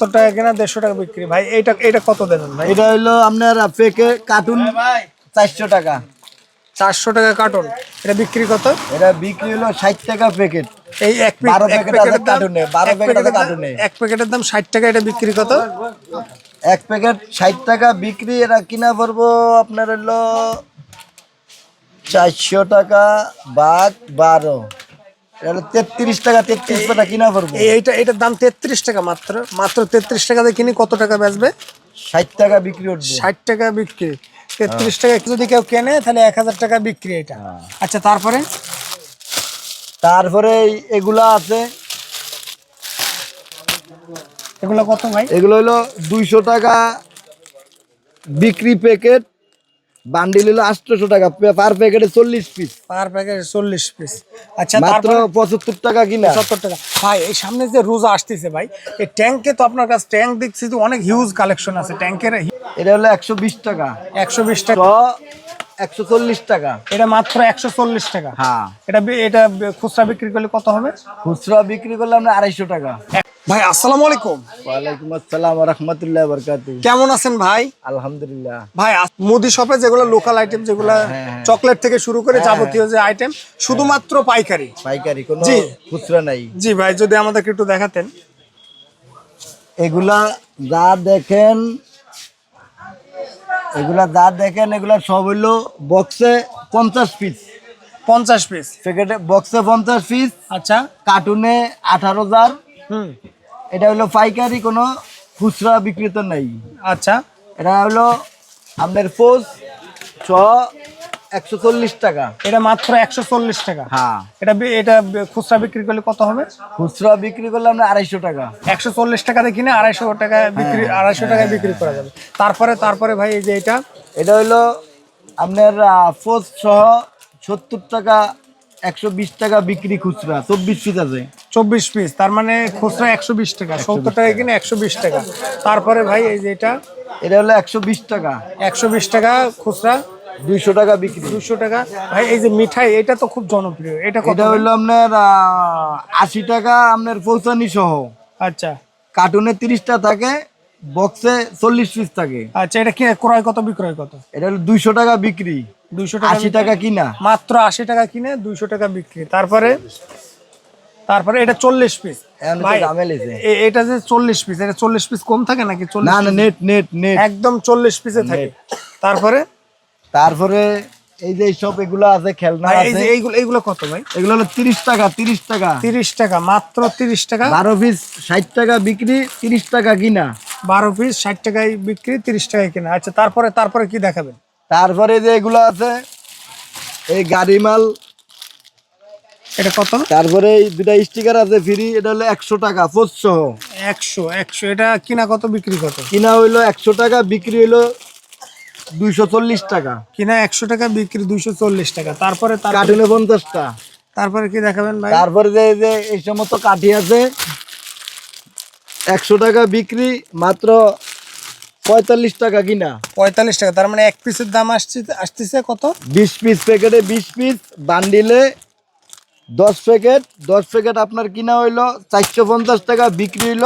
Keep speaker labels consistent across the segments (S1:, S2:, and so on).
S1: সত্তর টাকা কেনা দেড়শো টাকা বিক্রি। ভাই এইটা এটা কত দেবেন ভাই?
S2: এটা হইল আপনার পেকে কার্টুন চারশো টাকা।
S1: চারশো টাকা কার্টন এটা বিক্রি কত?
S2: এটা বিক্রি হলো ষাট টাকা প্যাকেট
S1: এই এক
S2: বারো
S1: প্যাকেটের
S2: কার্টুনে, বারো প্যাকেট
S1: প্যাকেটের
S2: কার্টুনে।
S1: এক প্যাকেটের দাম ষাট টাকা এটা বিক্রি কত?
S2: এক প্যাকেট ষাট টাকা বিক্রি এটা কিনা পড়ব আপনার হলো চারশো টাকা বাঘ বারো। এটা হলো তেত্রিশ টাকা তেত্রিশ টাকা কিনা পড়ব
S1: এই এইটা এটার দাম তেত্রিশ টাকা মাত্র। মাত্র তেত্রিশ টাকাতে কিনি কত টাকা বেচবে?
S2: ষাট টাকা বিক্রি উঠবে
S1: ষাট টাকা বিক্রি। তেত্রিশ টাকা যদি কেউ কেনে তাহলে এক হাজার টাকা বিক্রি এটা। আচ্ছা তারপরে?
S2: তারপরে এগুলা আছে।
S1: এগুলো কত ভাই?
S2: এগুলো হলো দুইশো টাকা বিক্রি প্যাকেট বান্ডিল হলো আটশোশো টাকা পার প্যাকেটে চল্লিশ পিস
S1: পার প্যাকেট চল্লিশ পিস আচ্ছা
S2: মাত্র পঁচাত্তর টাকা কিনা।
S1: সত্তর টাকা। ভাই এই সামনে যে রোজা আসতেছে ভাই এই ট্যাঙ্কে তো আপনার কাছে ট্যাঙ্ক দেখছি তো অনেক হিউজ কালেকশন আছে। ট্যাঙ্কের
S2: এটা হলো একশো বিশ টাকা।
S1: একশো বিশ টাকা।
S2: একশো চল্লিশ টাকা।
S1: এটা মাত্র একশো চল্লিশ টাকা।
S2: হ্যাঁ।
S1: এটা এটা খুচরা বিক্রি করলে কত হবে?
S2: খুচরা বিক্রি করলে আমরা আড়াইশো টাকা।
S1: ভাই আসসালামু আলাইকুম।
S2: ওয়ালাইকুম আসসালাম রহমতুল্লাহ বরকাত
S1: কেমন আছেন ভাই?
S2: আলহামদুলিল্লাহ।
S1: ভাই মুদি শপে যেগুলো লোকাল আইটেম যেগুলো চকলেট থেকে শুরু করে যাবতীয় যে আইটেম শুধুমাত্র পাইকারি।
S2: পাইকারি কোনো
S1: জি।
S2: খুচরা নাই।
S1: জি ভাই যদি আমাদেরকে একটু দেখাতেন।
S2: এগুলা যা দেখেন এগুলা যা দেখেন এগুলা সব হইল বক্সে পঞ্চাশ পিস
S1: পঞ্চাশ পিস
S2: প্যাকেটে বক্সে পঞ্চাশ পিস
S1: আচ্ছা।
S2: কার্টুনে আঠারো হাজার।
S1: হুম।
S2: এটা হলো পাইকারি কোনো খুচরা বিক্রেতা নেই।
S1: আচ্ছা।
S2: এটা হলো আপনার পোজ ছ একশো চল্লিশ টাকা।
S1: এটা মাত্র একশো চল্লিশ টাকা?
S2: হ্যাঁ।
S1: এটা এটা খুচরা বিক্রি করলে কত হবে?
S2: খুচরা বিক্রি করলে আমরা আড়াইশো টাকা।
S1: একশো চল্লিশ টাকাতে কিনে আড়াইশো টাকা বিক্রি আড়াইশো টাকায় বিক্রি করা যাবে। তারপরে তারপরে ভাই এই যে এটা?
S2: এটা হলো আপনার পোজ সহ সত্তর টাকা একশো বিশ টাকা বিক্রি খুচরা চব্বিশ পিস আছে।
S1: চব্বিশ পিস তার মানে খুচরা একশো বিশ টাকা সত্তর টাকা। কিনে একশো বিশ টাকা। তারপরে ভাই এই যে এটা?
S2: এটা হলো একশো বিশ টাকা।
S1: একশো বিশ টাকা খুচরা
S2: দুইশো টাকা বিক্রি।
S1: দুশো টাকা। ভাই এই যে মিঠাই এটা তো খুব জনপ্রিয়। এটা কত
S2: এটা হলো আপনার আশি টাকা আপনার পৌঁছানি সহ।
S1: আচ্ছা।
S2: কার্টুনে তিরিশটা থাকে বক্সে চল্লিশ পিস থাকে।
S1: আচ্ছা এটা কি ক্রয় কত বিক্রয় কত?
S2: এটা হলো দুইশো টাকা বিক্রি।
S1: দুইশো টাকা
S2: আশি টাকা কিনা।
S1: মাত্র আশি টাকা কিনে দুইশো টাকা বিক্রি। তারপরে তারপরে এটা চল্লিশ পিস এটা যে চল্লিশ পিস এটা চল্লিশ পিস কম থাকে নাকি
S2: না না নেট নেট নেট
S1: একদম চল্লিশ পিসে থাকে। তারপরে?
S2: তারপরে এই যে সব এগুলো আছে খেলনা
S1: এই
S2: আছে।
S1: যে এইগুলো এইগুলো কত ভাই?
S2: এগুলো হলো তিরিশ টাকা তিরিশ টাকা।
S1: তিরিশ টাকা মাত্র তিরিশ টাকা।
S2: বারো পিস ষাট টাকা বিক্রি তিরিশ টাকা কিনা।
S1: বারো পিস ষাট টাকায় বিক্রি তিরিশ টাকায় কিনা। আচ্ছা তারপরে তারপরে কি দেখাবেন?
S2: তারপরে যে এগুলো আছে এই গাড়ি মাল।
S1: এটা কত?
S2: তারপরে এই দুটা স্টিকার আছে ফ্রি এটা হলো একশো টাকা
S1: একশো একশো। এটা কিনা কত বিক্রি কত?
S2: কিনা হইল একশো টাকা বিক্রি হইল দুইশো চল্লিশ টাকা।
S1: কিনা একশো টাকা বিক্রি দুইশো চল্লিশ টাকা। তারপরে তার-
S2: কার্টুনে পঞ্চাশটা।
S1: তারপরে কি দেখাবেন ভাই?
S2: তারপরে যে যে এই সমস্ত কাঠি আছে একশো টাকা বিক্রি মাত্র পঁয়তাল্লিশ টাকা কিনা।
S1: পঁয়তাল্লিশ টাকা তার মানে এক পিসের দাম আসছে আসতেছে কত?
S2: বিশ পিস প্যাকেটে বিশ পিস বান্ডিলে দশ প্যাকেট দশ প্যাকেট আপনার কিনা হইল চারশো পঞ্চাশ টাকা বিক্রি হইল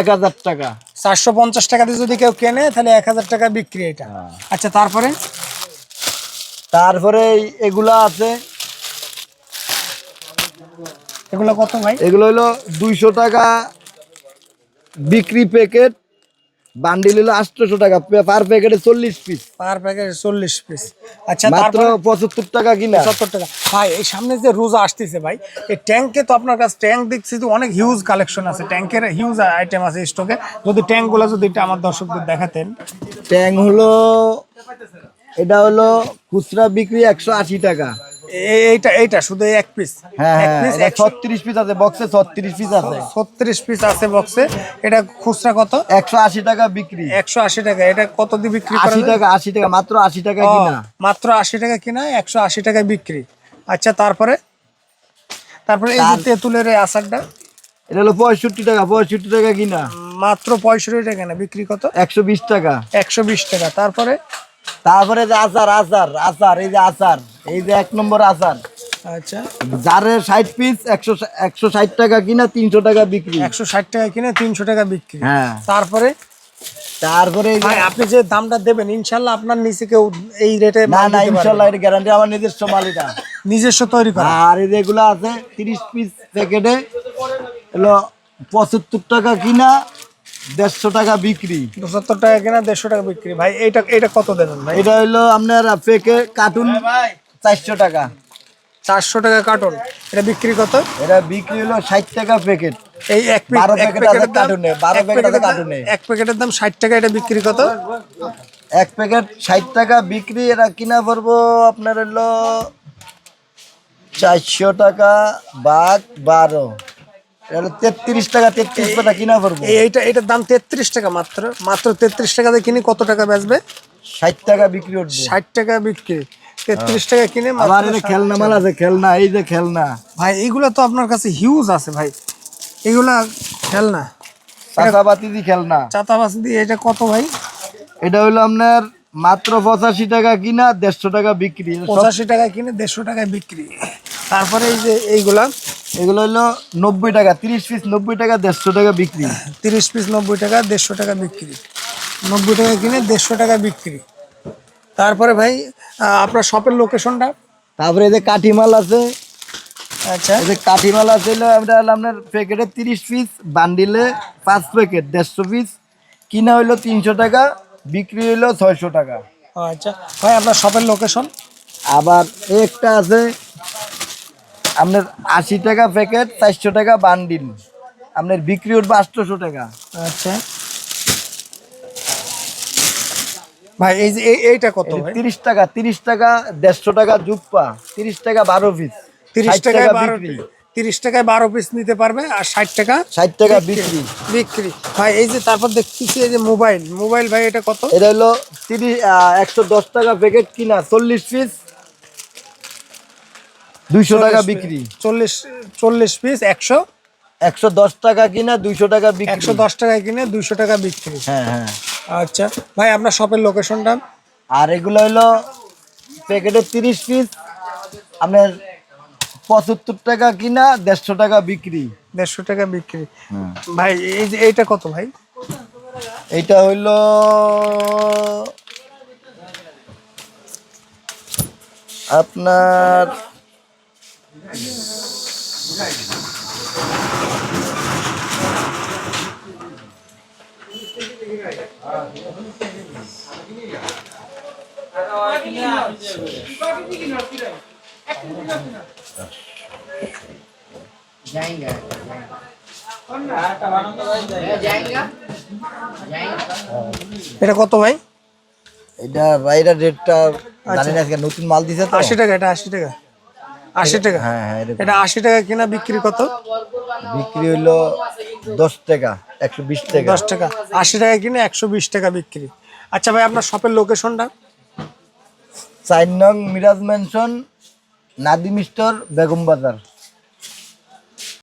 S2: এক হাজার টাকা।
S1: চারশো পঞ্চাশ টাকা দিয়ে যদি কেউ কেনে তাহলে এক হাজার টাকা বিক্রি এটা। আচ্ছা তারপরে?
S2: তারপরে এগুলা আছে।
S1: এগুলো কত ভাই?
S2: এগুলো হলো দুইশো টাকা বিক্রি প্যাকেট বান্ডিল হলো আটশোশো টাকা পার প্যাকেটে চল্লিশ পিস
S1: পার প্যাকেট চল্লিশ পিস আচ্ছা
S2: মাত্র পঁচাত্তর টাকা কিনা।
S1: সত্তর টাকা। ভাই এই সামনে যে রোজা আসতেছে ভাই এই ট্যাঙ্কে তো আপনার কাছে ট্যাঙ্ক দেখছি তো অনেক হিউজ কালেকশন আছে। ট্যাঙ্কের হিউজ আইটেম আছে স্টকে যদি ট্যাঙ্কগুলো যদি একটু আমার দর্শকদের দেখাতেন।
S2: ট্যাঙ্ক হলো এটা হলো খুচরা বিক্রি একশো আশি টাকা।
S1: এইটা এইটা শুধু এক পিস
S2: হ্যাঁ হ্যাঁ ছত্রিশ পিস আছে বক্সে ছত্রিশ পিস আছে।
S1: ছত্রিশ পিস আছে বক্সে এটা খুচরা কত?
S2: একশো আশি টাকা বিক্রি।
S1: একশো আশি টাকা। এটা কত দিয়ে বিক্রি
S2: আশি টাকা আশি টাকা মাত্র আশি টাকা কিনা।
S1: মাত্র আশি টাকা কিনা একশো আশি টাকায় বিক্রি। আচ্ছা তারপরে? তারপরে এই যে তেঁতুলের এই আচারটা?
S2: এটা হলো পঁয়ষট্টি টাকা পঁয়ষট্টি টাকা কিনা।
S1: মাত্র পঁয়ষট্টি টাকা না বিক্রি কত?
S2: একশো বিশ টাকা।
S1: একশো বিশ টাকা। তারপরে?
S2: তারপরে যে আচার আচার আচার এই যে আচার। এই যে এক নম্বর আচার।
S1: আচ্ছা।
S2: যারে ষাট পিস একশো একশো ষাট টাকা কিনা তিনশো টাকা বিক্রি।
S1: একশো ষাট টাকা কিনে তিনশো টাকা বিক্রি।
S2: হ্যাঁ।
S1: তারপরে?
S2: তারপরে এই
S1: ভাই আপনি যে দামটা দেবেন ইনশাল্লাহ আপনার নিচে কেউ এই রেটে
S2: না না ইনশাল্লাহ এটা গ্যারান্টি আমার নিজস্ব
S1: নিজস্ব তৈরি করা।
S2: আর এই যেগুলো আছে তিরিশ পিস প্যাকেটে হলো পঁচাত্তর টাকা কিনা দেড়শো টাকা বিক্রি।
S1: পঁচাত্তর টাকা কিনা দেড়শো টাকা বিক্রি। ভাই এইটা এটা কত দেবেন ভাই?
S2: এটা হইল আপনার প্যাকে কার্টুন চারশো টাকা।
S1: চারশো টাকা কার্টন এটা বিক্রি কত?
S2: এটা বিক্রি হলো ষাট টাকা প্যাকেট
S1: এই এক
S2: বারো প্যাকেট
S1: প্যাকেটের
S2: আছে
S1: দাম-
S2: কার্টুনে, বারো
S1: এক
S2: প্যাকেট আছে
S1: প্যাকেটের দাম-
S2: কার্টুনে।
S1: এক প্যাকেটের দাম ষাট টাকা এটা বিক্রি কত?
S2: এক প্যাকেট ষাট টাকা বিক্রি এটা কিনা পড়ব আপনার হলো চারশো টাকা বাঘ বারো। তেত্রিশ টাকা তেত্রিশ টাকা কিনা পড়ব।
S1: এইটা এটার দাম তেত্রিশ টাকা মাত্র। মাত্র তেত্রিশ টাকাতে কিনে কত টাকা বেচবে?
S2: ষাট টাকা বিক্রি
S1: ষাট টাকা বিক্রি। তেত্রিশ টাকা কিনে
S2: আবার এটা খেলনা মাল আছে খেলনা এই যে খেলনা।
S1: ভাই এইগুলা তো আপনার কাছে হিউজ আছে ভাই। এগুলা খেলনা।
S2: চাষাবাতি দি খেলনা।
S1: চাতাবাস দিয়ে এটা কত ভাই?
S2: এটা হলো আপনার মাত্র পঁচাশি টাকা কিনা দেড়শো টাকা বিক্রি।
S1: পঁচাশি টাকা কিনে দেড়শো টাকায় বিক্রি। তারপরে এই যে এইগুলা।
S2: এগুলো হলো নব্বই টাকা তিরিশ পিস নব্বই টাকা দেড়শো টাকা বিক্রি।
S1: তিরিশ পিস নব্বই টাকা দেড়শো টাকা বিক্রি। নব্বই টাকা কিনে দেড়শো টাকা বিক্রি। তারপরে ভাই আপনার শপের লোকেশনটা
S2: তারপরে এই যে কাঠি মাল আছে।
S1: আচ্ছা।
S2: এই যে কাঠি মাল আছে আমরা আপনার প্যাকেটে তিরিশ পিস বান্ডিলে পাঁচ প্যাকেট দেড়শো পিস কিনা হইল তিনশো টাকা বিক্রি হইল ছয়শো টাকা।
S1: আচ্ছা। ভাই আপনার শপের লোকেশন
S2: আবার একটা আছে আপনার আশি টাকা প্যাকেট চারশো টাকা বান্ডিল। আপনার বিক্রি উঠবে আটশোশো টাকা।
S1: আচ্ছা। ভাই এই যে এই- এইটা কত ভাই?
S2: তিরিশ টাকা তিরিশ টাকা দেড়শো টাকা জুপ্পা তিরিশ টাকা বারো পিস
S1: তিরিশ
S2: ষাট
S1: টাকায়
S2: টাকা
S1: বারো
S2: বিক্রি।
S1: তিরিশ টাকায় বারো পিস নিতে পারবে আর ষাট টাকা
S2: ষাট টাকা বিক্রি।
S1: বিক্রি। ভাই এই যে তারপর দেখতেছি এই যে মোবাইল। মোবাইল ভাই এটা কত?
S2: এটা হলো তিরিশ একশো দশ টাকা প্যাকেট কিনা চল্লিশ পিস। দুইশো টাকা বিক্রি।
S1: চল্লিশ চল্লিশ পিস একশো।
S2: একশো দশ টাকা কিনা দুইশো টাকা বিক্রি।
S1: একশো দশ টাকায় কিনে দুইশো টাকা বিক্রি।
S2: হ্যাঁ হ্যাঁ।
S1: আচ্ছা। ভাই আপনার শপের লোকেশনটা
S2: আর এগুলো হলো প্যাকেটে তিরিশ পিস আপনার পঁচাত্তর টাকা কিনা দেড়শো টাকা বিক্রি।
S1: দেড়শো টাকা বিক্রি। ভাই এই যে এইটা কত ভাই?
S2: এইটা হইল আপনার
S1: এটা কত ভাই?
S2: এটা বাইরের রেটটা জানি না আজকে নতুন মাল দিছে তো।
S1: আশি টাকা এটা আশি টাকা? আশি টাকা?
S2: হ্যাঁ হ্যাঁ।
S1: এটা আশি টাকা কিনা বিক্রি কত?
S2: বিক্রি হইল দশ টাকা একশো বিশ টাকা।
S1: দশ টাকা আশি টাকা কিনে একশো বিশ টাকা বিক্রি। আচ্ছা ভাই আপনার শপের লোকেশনটা
S2: চার নং মিরাজ ম্যানশন নাদিম স্টোর বেগম বাজার।